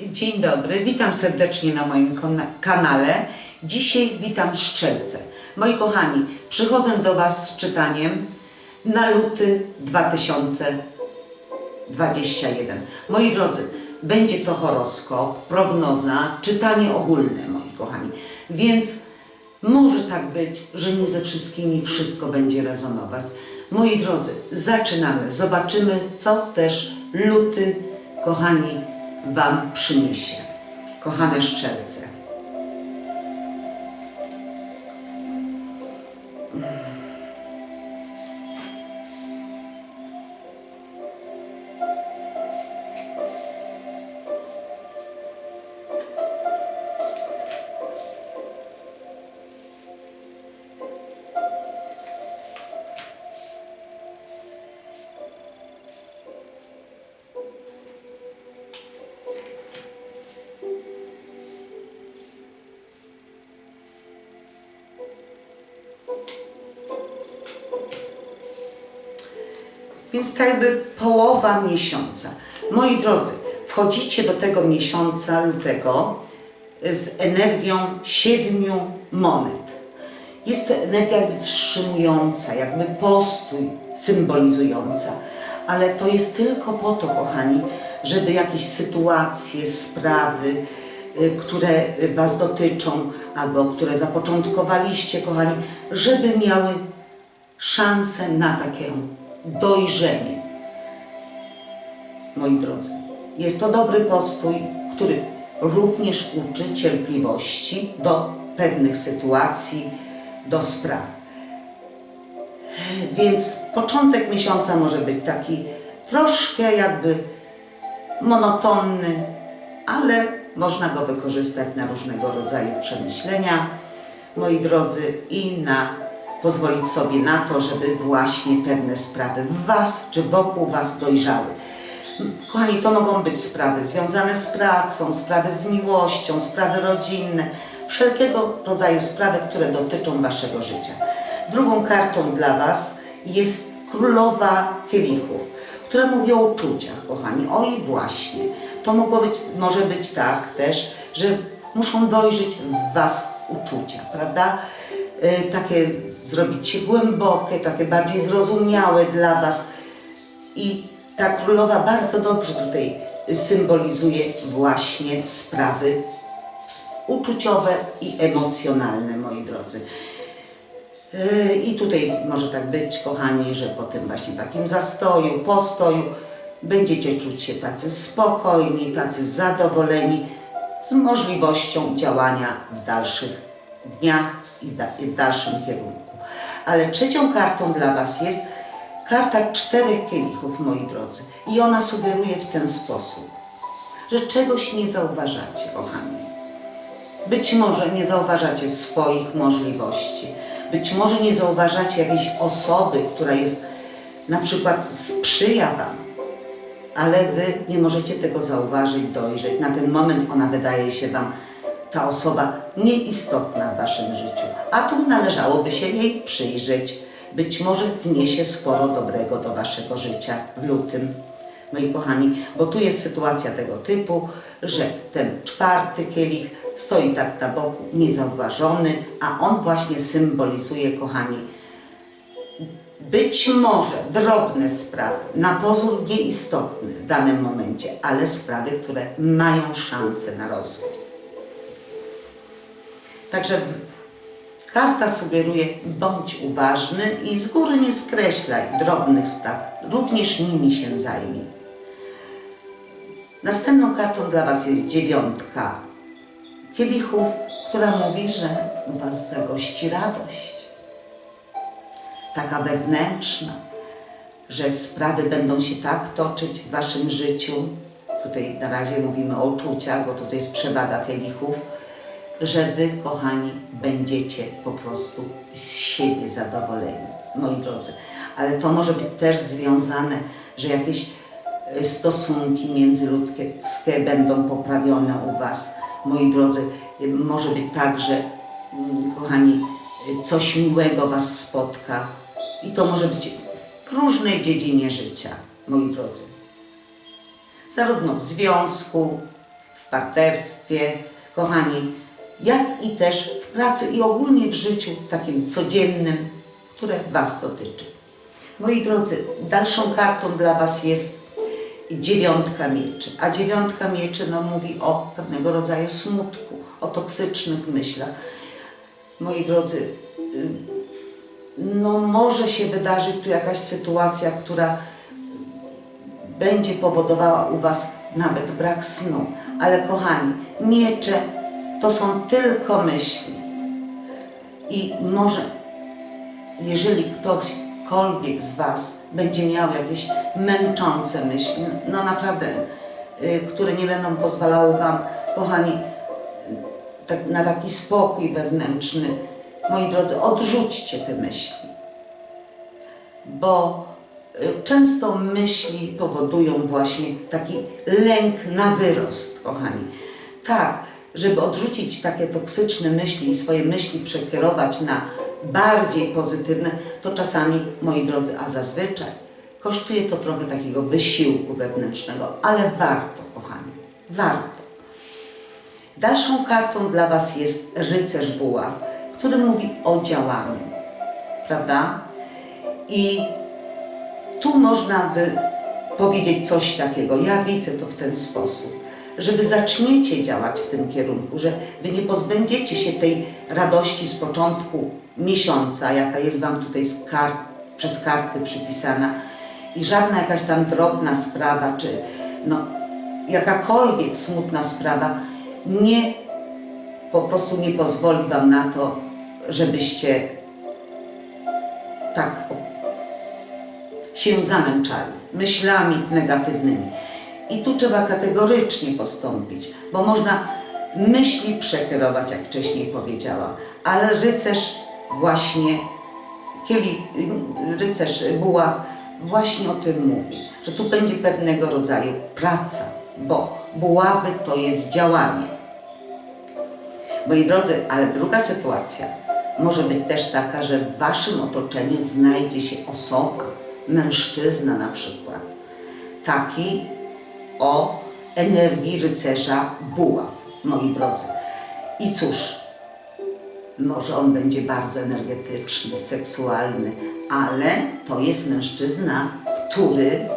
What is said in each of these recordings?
Dzień dobry, witam serdecznie na moim kanale. Dzisiaj witam Szczelce. Moi kochani, przychodzę do Was z czytaniem na luty 2021. Moi drodzy, będzie to horoskop, prognoza, czytanie ogólne, moi kochani. Więc może tak być, że nie ze wszystkimi wszystko będzie rezonować. Moi drodzy, zaczynamy. Zobaczymy, co też luty, kochani, Wam przyniesie. Kochane szczelce. Więc tak jakby połowa miesiąca. Moi drodzy, wchodzicie do tego miesiąca lutego z energią siedmiu monet. Jest to energia jakby wstrzymująca, jakby postój symbolizująca, ale to jest tylko po to, kochani, żeby jakieś sytuacje, sprawy, y, które Was dotyczą albo które zapoczątkowaliście, kochani, żeby miały szansę na takie dojrzenie. Moi drodzy, jest to dobry postój, który również uczy cierpliwości do pewnych sytuacji, do spraw. Więc początek miesiąca może być taki troszkę jakby monotonny, ale można go wykorzystać na różnego rodzaju przemyślenia, moi drodzy, i na pozwolić sobie na to, żeby właśnie pewne sprawy w Was czy wokół Was dojrzały. Kochani, to mogą być sprawy związane z pracą, sprawy z miłością, sprawy rodzinne, wszelkiego rodzaju sprawy, które dotyczą Waszego życia. Drugą kartą dla Was jest Królowa Kielichów, która mówi o uczuciach, kochani. Oj, właśnie. To mogło być, może być tak też, że muszą dojrzeć w Was uczucia, prawda? Y, takie zrobić się głębokie, takie bardziej zrozumiałe dla Was. I ta królowa bardzo dobrze tutaj symbolizuje właśnie sprawy uczuciowe i emocjonalne, moi drodzy. Yy, I tutaj może tak być, kochani, że po tym właśnie takim zastoju, postoju będziecie czuć się tacy spokojni, tacy zadowoleni z możliwością działania w dalszych dniach i w dalszym kierunku. Ale trzecią kartą dla Was jest karta czterech kielichów, moi drodzy. I ona sugeruje w ten sposób, że czegoś nie zauważacie, kochani. Być może nie zauważacie swoich możliwości. Być może nie zauważacie jakiejś osoby, która jest na przykład sprzyja Wam, ale Wy nie możecie tego zauważyć, dojrzeć. Na ten moment ona wydaje się Wam, ta osoba, nieistotna w Waszym życiu. A tu należałoby się jej przyjrzeć. Być może wniesie sporo dobrego do Waszego życia w lutym moi kochani, bo tu jest sytuacja tego typu, że ten czwarty kielich stoi tak na boku, niezauważony, a on właśnie symbolizuje, kochani, być może drobne sprawy, na pozór nieistotne w danym momencie, ale sprawy, które mają szansę na rozwój. Także karta sugeruje, bądź uważny i z góry nie skreślaj drobnych spraw, również nimi się zajmij. Następną kartą dla Was jest dziewiątka kielichów, która mówi, że u Was zagości radość. Taka wewnętrzna, że sprawy będą się tak toczyć w Waszym życiu. Tutaj na razie mówimy o uczuciach, bo tutaj jest przewaga kielichów, że Wy, kochani, będziecie po prostu z siebie zadowoleni, moi drodzy. Ale to może być też związane, że jakieś e, stosunki międzyludzkie będą poprawione u Was, moi drodzy. E, Może być tak, że, mm, kochani, e, coś miłego Was spotka i to może być w różnej dziedzinie życia, moi drodzy. Zarówno w związku, w partnerstwie, kochani, jak i też w pracy i ogólnie w życiu takim codziennym, które Was dotyczy. Moi drodzy, dalszą kartą dla Was jest dziewiątka mieczy, a dziewiątka mieczy no, mówi o pewnego rodzaju smutku, o toksycznych myślach. Moi drodzy, y, no może się wydarzyć tu jakaś sytuacja, która będzie powodowała u Was nawet brak snu. Ale kochani, miecze to są tylko myśli. I może, jeżeli ktośkolwiek z Was będzie miał jakieś męczące myśli, no naprawdę, y, które nie będą pozwalały Wam, kochani, tak, na taki spokój wewnętrzny, moi drodzy, odrzućcie te myśli. Bo y, często myśli powodują właśnie taki lęk na wyrost, kochani. Tak, żeby odrzucić takie toksyczne myśli i swoje myśli przekierować na bardziej pozytywne, to czasami, moi drodzy, a zazwyczaj kosztuje to trochę takiego wysiłku wewnętrznego, ale warto, kochani, warto. Dalszą kartą dla Was jest rycerz buław, który mówi o działaniu, prawda? I tu można by powiedzieć coś takiego. Ja widzę to w ten sposób, że Wy zaczniecie działać w tym kierunku, że Wy nie pozbędziecie się tej radości z początku miesiąca, jaka jest Wam tutaj przez karty przypisana i żadna jakaś tam drobna sprawa, czy no, jakakolwiek smutna sprawa nie po prostu nie pozwoli Wam na to, żebyście tak się zamęczali myślami negatywnymi. I tu trzeba kategorycznie postąpić, bo można myśli przekierować, jak wcześniej powiedziałam, ale rycerz właśnie, kieli, rycerz buław właśnie o tym mówi, że tu będzie pewnego rodzaju praca, bo buławy to jest działanie. Moi drodzy, ale druga sytuacja może być też taka, że w waszym otoczeniu znajdzie się osoba, mężczyzna na przykład, taki o energii rycerza buław, moi drodzy. I cóż, może on będzie bardzo energetyczny, seksualny, ale to jest mężczyzna, który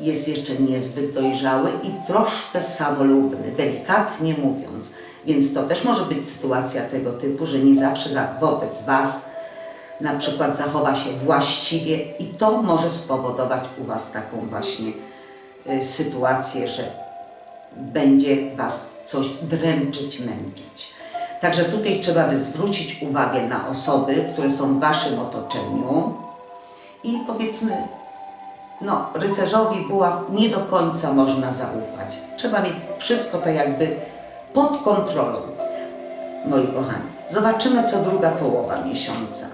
jest jeszcze niezbyt dojrzały i troszkę samolubny, delikatnie mówiąc. Więc to też może być sytuacja tego typu, że nie zawsze za- wobec Was na przykład zachowa się właściwie i to może spowodować u Was taką właśnie y, sytuację, że będzie Was coś dręczyć, męczyć. Także tutaj trzeba by zwrócić uwagę na osoby, które są w Waszym otoczeniu i powiedzmy, no, rycerzowi buław nie do końca można zaufać. Trzeba mieć wszystko to jakby pod kontrolą, moi kochani. Zobaczymy, co druga połowa miesiąca.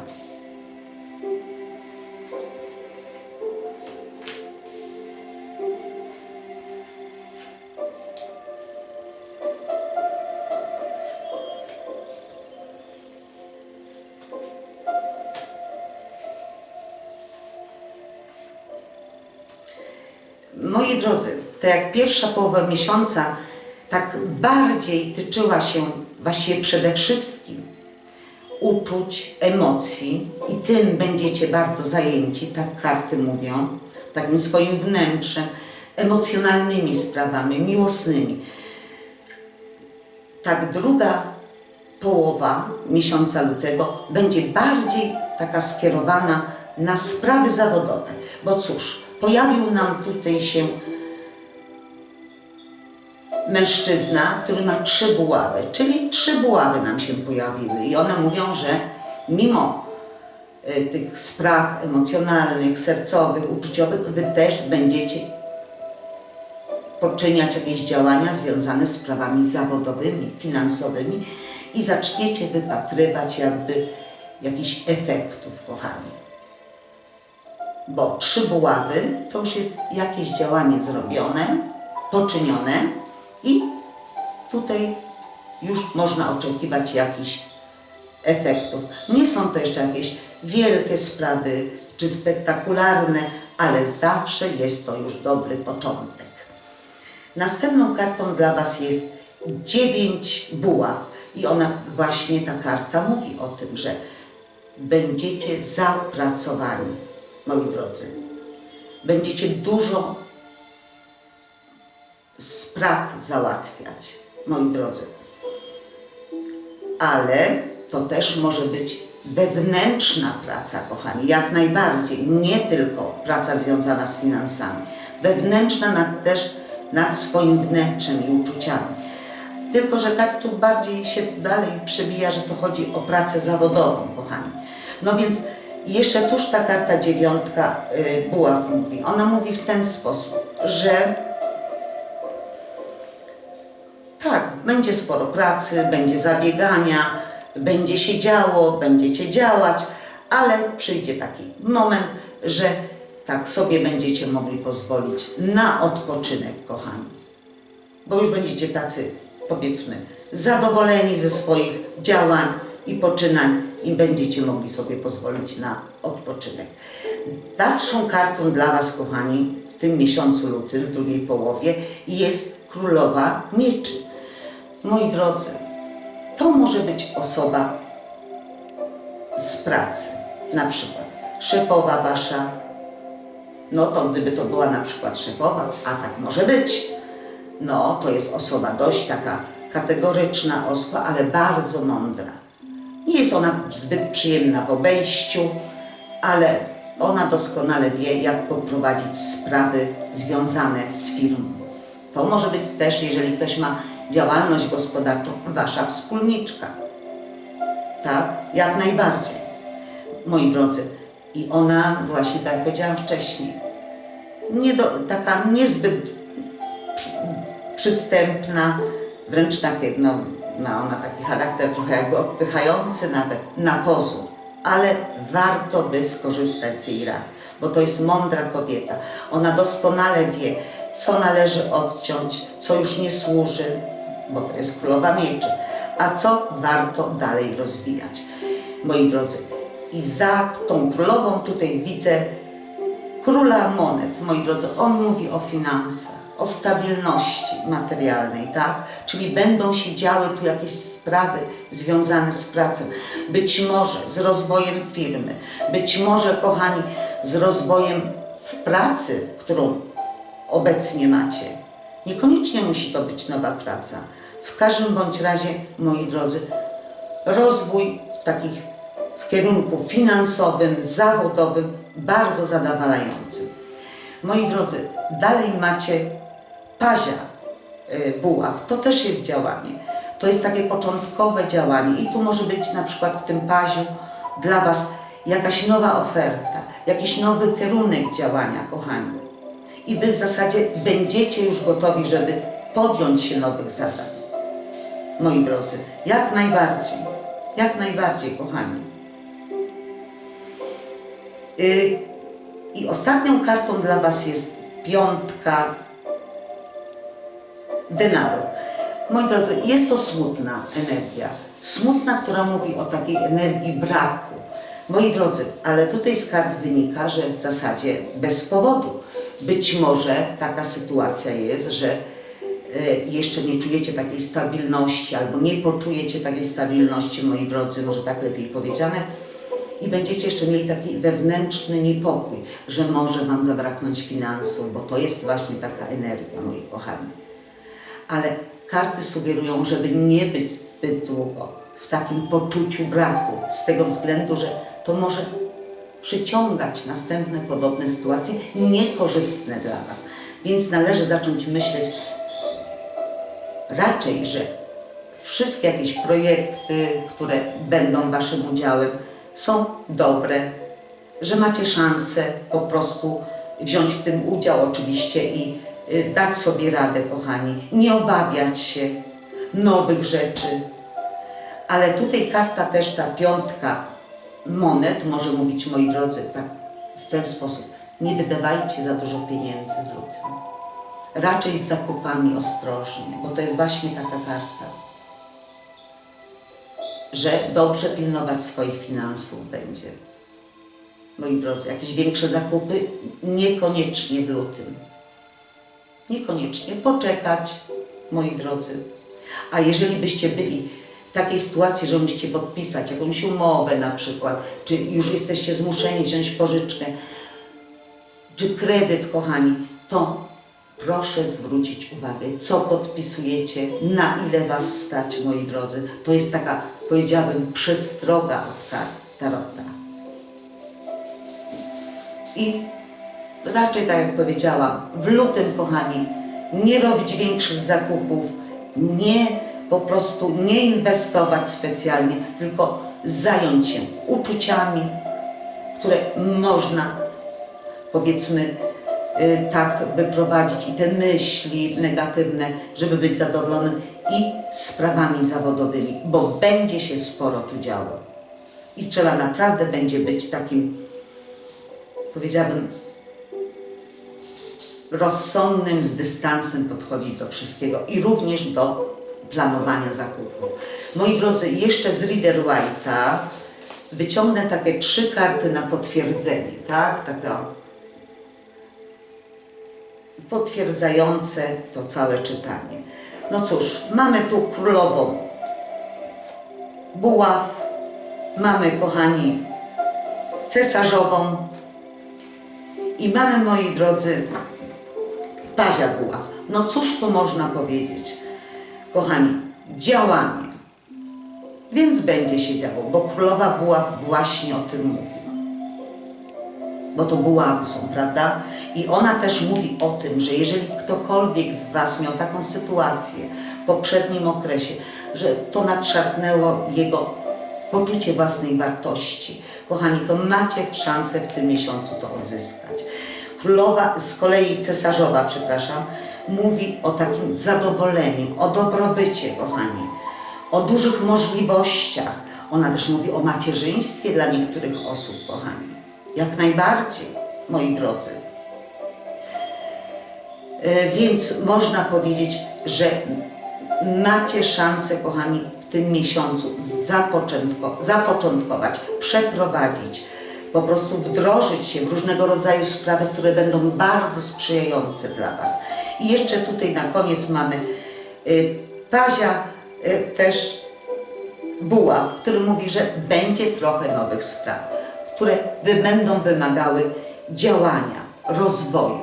Drodzy, tak jak pierwsza połowa miesiąca tak bardziej tyczyła się właściwie przede wszystkim uczuć, emocji i tym będziecie bardzo zajęci, tak karty mówią, takim swoim wnętrzem, emocjonalnymi sprawami, miłosnymi. Tak druga połowa miesiąca lutego będzie bardziej taka skierowana na sprawy zawodowe, bo cóż, pojawił nam tutaj się mężczyzna, który ma trzy buławy, czyli trzy buławy nam się pojawiły i one mówią, że mimo y, tych spraw emocjonalnych, sercowych, uczuciowych, wy też będziecie poczyniać jakieś działania związane z sprawami zawodowymi, finansowymi i zaczniecie wypatrywać jakby jakichś efektów, kochani. Bo trzy buławy to już jest jakieś działanie zrobione, poczynione i tutaj już można oczekiwać jakichś efektów. Nie są to jeszcze jakieś wielkie sprawy czy spektakularne, ale zawsze jest to już dobry początek. Następną kartą dla Was jest dziewięć buław i ona właśnie ta karta mówi o tym, że będziecie zapracowani, moi drodzy. Będziecie dużo spraw załatwiać, moi drodzy. Ale to też może być wewnętrzna praca, kochani, jak najbardziej. Nie tylko praca związana z finansami. Wewnętrzna nad, też nad swoim wnętrzem i uczuciami. Tylko, że tak tu bardziej się dalej przebija, że to chodzi o pracę zawodową, kochani. No więc jeszcze cóż ta karta dziewiątka y, buław mówi? Ona mówi w ten sposób, że tak, będzie sporo pracy, będzie zabiegania, będzie się działo, będziecie działać, ale przyjdzie taki moment, że tak sobie będziecie mogli pozwolić na odpoczynek, kochani. Bo już będziecie tacy, powiedzmy, zadowoleni ze swoich działań i poczynań i będziecie mogli sobie pozwolić na odpoczynek. Dalszą kartą dla Was, kochani, w tym miesiącu lutym, w drugiej połowie, jest Królowa Mieczy. Moi drodzy, to może być osoba z pracy, na przykład szefowa wasza, no to gdyby to była na przykład szefowa, a tak może być, no to jest osoba dość taka kategoryczna, oskła, ale bardzo mądra. Nie jest ona zbyt przyjemna w obejściu, ale ona doskonale wie, jak poprowadzić sprawy związane z firmą. To może być też, jeżeli ktoś ma działalność gospodarczą, wasza wspólniczka. Tak, jak najbardziej. Moi drodzy, i ona właśnie, tak jak powiedziałam wcześniej, nie do, taka niezbyt przy- przystępna, wręcz takie, no, ma ona taki charakter trochę jakby odpychający nawet na pozór, ale warto by skorzystać z jej rad, bo to jest mądra kobieta. Ona doskonale wie, co należy odciąć, co już nie służy, bo to jest królowa mieczy, a co warto dalej rozwijać. Moi drodzy, i za tą królową tutaj widzę króla monet, moi drodzy, on mówi o finansach, o stabilności materialnej, tak? Czyli będą się działy tu jakieś sprawy związane z pracą, być może z rozwojem firmy, być może, kochani, z rozwojem w pracy, którą obecnie macie. Niekoniecznie musi to być nowa praca. W każdym bądź razie, moi drodzy, rozwój takich w kierunku finansowym, zawodowym, bardzo zadowalający. Moi drodzy, dalej macie pazia y, buław. To też jest działanie. To jest takie początkowe działanie i tu może być na przykład w tym paziu dla Was jakaś nowa oferta, jakiś nowy kierunek działania, kochani. I Wy w zasadzie będziecie już gotowi, żeby podjąć się nowych zadań. Moi drodzy, jak najbardziej, jak najbardziej, kochani. Y, I ostatnią kartą dla Was jest piątka denarów. Moi drodzy, jest to smutna energia. Smutna, która mówi o takiej energii braku. Moi drodzy, ale tutaj z kart wynika, że w zasadzie bez powodu. Być może taka sytuacja jest, że jeszcze nie czujecie takiej stabilności albo nie poczujecie takiej stabilności, moi drodzy, może tak lepiej powiedziane, i będziecie jeszcze mieli taki wewnętrzny niepokój, że może Wam zabraknąć finansów, bo to jest właśnie taka energia, moi kochani. Ale karty sugerują, żeby nie być zbyt długo w takim poczuciu braku, z tego względu, że to może przyciągać następne podobne sytuacje niekorzystne dla Was. Więc należy zacząć myśleć raczej, że wszystkie jakieś projekty, które będą Waszym udziałem, są dobre, że macie szansę po prostu wziąć w tym udział oczywiście i y, dać sobie radę, kochani, nie obawiać się nowych rzeczy. Ale tutaj karta też ta piątka monet może mówić, moi drodzy, tak w ten sposób. Nie wydawajcie za dużo pieniędzy lutym. Raczej z zakupami ostrożnie, bo to jest właśnie taka karta że dobrze pilnować swoich finansów będzie. Moi drodzy, jakieś większe zakupy niekoniecznie w lutym. niekoniecznie poczekać, moi drodzy. A jeżeli byście byli w takiej sytuacji, że musicie podpisać jakąś umowę na przykład, czy już jesteście zmuszeni wziąć pożyczkę, czy kredyt, kochani, to proszę zwrócić uwagę, co podpisujecie, na ile Was stać, moi drodzy. To jest taka, powiedziałabym, przestroga od Tarota. I raczej, tak jak powiedziałam, w lutym, kochani, nie robić większych zakupów, nie po prostu nie inwestować specjalnie, tylko zająć się uczuciami, które można powiedzmy tak wyprowadzić i te myśli negatywne, żeby być zadowolonym i sprawami zawodowymi, bo będzie się sporo tu działo. I trzeba naprawdę będzie być takim, powiedziałabym, rozsądnym, z dystansem podchodzić do wszystkiego i również do planowania zakupów. Moi drodzy, jeszcze z Reader White'a wyciągnę takie trzy karty na potwierdzenie, tak? Taka potwierdzające to całe czytanie. No cóż, mamy tu królową buław, mamy, kochani, cesarzową i mamy, moi drodzy, pazia buław. No cóż tu można powiedzieć? Kochani, działanie. Więc będzie się działo, bo królowa buław właśnie o tym mówi. Bo to buławy są, prawda? I ona też mówi o tym, że jeżeli ktokolwiek z Was miał taką sytuację w poprzednim okresie, że to nadszarpnęło jego poczucie własnej wartości, kochani, to macie szansę w tym miesiącu to odzyskać. Królowa, z kolei cesarzowa, przepraszam, mówi o takim zadowoleniu, o dobrobycie, kochani, o dużych możliwościach. Ona też mówi o macierzyństwie dla niektórych osób, kochani. Jak najbardziej, moi drodzy. E, Więc można powiedzieć, że macie szansę, kochani, w tym miesiącu zapoczątko, zapoczątkować, przeprowadzić, po prostu wdrożyć się w różnego rodzaju sprawy, które będą bardzo sprzyjające dla Was. I jeszcze tutaj na koniec mamy y, Pazia y, też Buław, który mówi, że będzie trochę nowych spraw, które będą wymagały działania, rozwoju.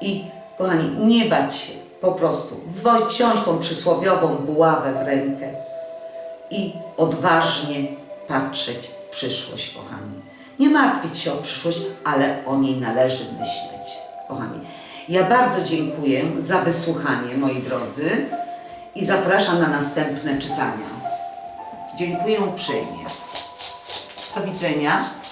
I kochani, nie bać się, po prostu wziąć tą przysłowiową buławę w rękę i odważnie patrzeć w przyszłość, kochani. Nie martwić się o przyszłość, ale o niej należy myśleć, kochani. Ja bardzo dziękuję za wysłuchanie, moi drodzy, i zapraszam na następne czytania. Dziękuję uprzejmie. Do widzenia.